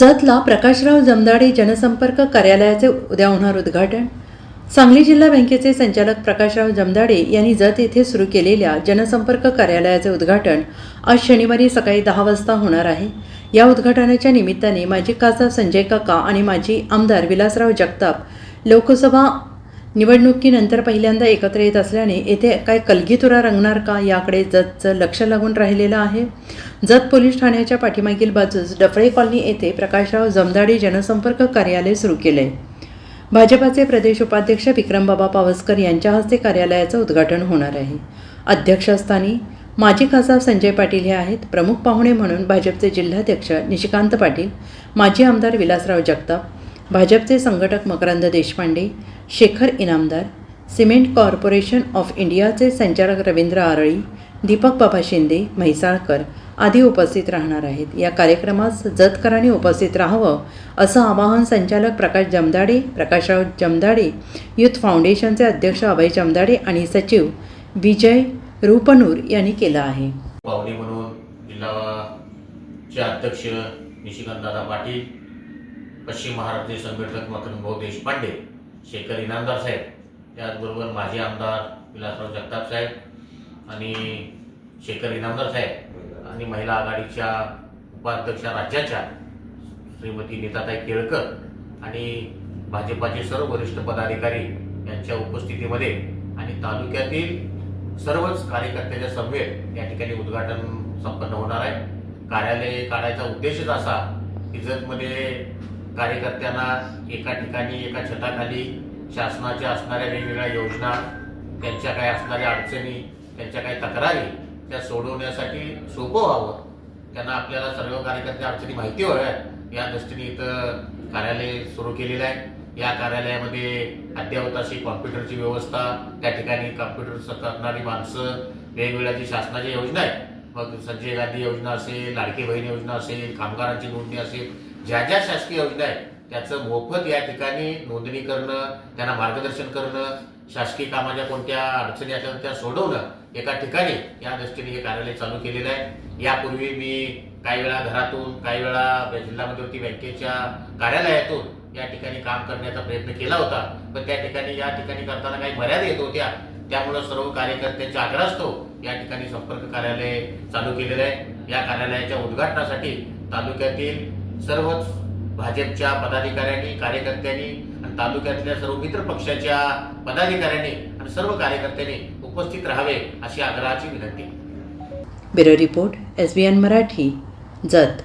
जतला प्रकाशराव जमदाडे जनसंपर्क कार्यालयाचे उद्या होणार उद्घाटन. सांगली जिल्हा बँकेचे संचालक प्रकाशराव जमदाडे यांनी जत येथे सुरू केलेल्या जनसंपर्क कार्यालयाचे उद्घाटन आज शनिवारी सकाळी दहा वाजता होणार आहे. या उद्घाटनाच्या निमित्ताने माजी खासदार संजय काका आणि माजी आमदार विलासराव जगताप लोकसभा निवडणुकीनंतर पहिल्यांदा एकत्र येत असल्याने येथे काय कलगीतुरा रंगणार का याकडे जतचं लक्ष लागून राहिलेलं आहे. जत पोलीस ठाण्याच्या पाठीमागील बाजूस डफळे कॉलनी येथे प्रकाशराव जमदाडी जनसंपर्क कार्यालय सुरू केले आहे भाजपाचे प्रदेश उपाध्यक्ष विक्रमबाबा पावसकर यांच्या हस्ते कार्यालयाचं उद्घाटन होणार आहे. अध्यक्षस्थानी माजी खासदार संजय पाटील हे आहेत. प्रमुख पाहुणे म्हणून भाजपचे जिल्हाध्यक्ष निशिकांत पाटील माजी आमदार विलासराव जगताप भाजपचे संघटक Makarand Deshpande Shekhar Inamdar cement corporation of इंडियाचे संचालक रवींद्र आरळी दीपक बाबा शिंदे म्हैसाळकर आदी उपस्थित राहणार आहेत. या कार्यक्रमास जतकरांनी उपस्थित राहावं असं आवाहन संचालक प्रकाश जमदाडे प्रकाशराव जमदाडे युथ फाउंडेशनचे अध्यक्ष अभय जमदाडे आणि सचिव विजय रूपनूर यांनी केलं आहे. पाहुणे म्हणून जिल्हाचे अध्यक्ष निशिकांतदादा पाटील पश्चिम महाराष्ट्र संघटक मकरंद भाऊ देशपांडे शेखर इनामदार साहेब त्याचबरोबर माजी आमदार विलासराव जगताप साहेब आणि शेखर इनामदार साहेब आणि महिला आघाडीच्या उपाध्यक्षा राज्याच्या श्रीमती नीताताई केळकर आणि भाजपाचे सर्व वरिष्ठ पदाधिकारी यांच्या उपस्थितीमध्ये आणि तालुक्यातील सर्वच कार्यकर्त्याच्या समवेत या ठिकाणी उद्घाटन संपन्न होणार आहे. कार्यालय काढायचा उद्देशच असा की जतमध्ये कार्यकर्त्यांना एका ठिकाणी एका छताखाली शासनाच्या असणाऱ्या वेगवेगळ्या योजना त्यांच्या काय असणाऱ्या अडचणी त्यांच्या काही तक्रारी त्या सोडवण्यासाठी सोपं व्हावं. त्यांना आपल्याला सर्व कार्यकर्त्या अडचणी माहिती व्हाव्यात या दृष्टीने इथं कार्यालय सुरू केलेलं आहे. या कार्यालयामध्ये अद्यावत अशी कॉम्प्युटरची व्यवस्था त्या ठिकाणी कॉम्प्युटर करणारी माणसं वेगवेगळ्या जी शासनाच्या योजना आहेत. मग संजय गांधी योजना असेल लाडकी बहीण योजना असेल कामगारांची नोंदणी असेल ज्या ज्या शासकीय योजना आहेत त्याचं मोफत या ठिकाणी नोंदणी करणं त्यांना मार्गदर्शन करणं शासकीय कामाच्या कोणत्या अडचणी असतात त्या सोडवणं एका ठिकाणी या दृष्टीने हे कार्यालय चालू केलेलं आहे. यापूर्वी मी काही वेळा घरातून काही वेळा जिल्हा मध्यवर्ती बँकेच्या कार्यालयातून या ठिकाणी काम करण्याचा प्रयत्न केला होता. पण त्या ठिकाणी या ठिकाणी करताना काही मर्यादा येत होत्या. त्यामुळे सर्व कार्यकर्त्यांच्या आग्रहास्तव या ठिकाणी संपर्क कार्यालय चालू केलेलं आहे. या कार्यालयाच्या उद्घाटनासाठी तालुक्यातील सर्वच भाजपच्या पदाधिकाऱ्यांनी कार्यकर्त्यांनी आणि तालुक्यातल्या सर्व मित्र पक्षाच्या पदाधिकाऱ्यांनी आणि सर्व कार्यकर्त्यांनी उपस्थित राहावे अशी आग्रहाची विनंती. Bureau report S B N Marathi Jath.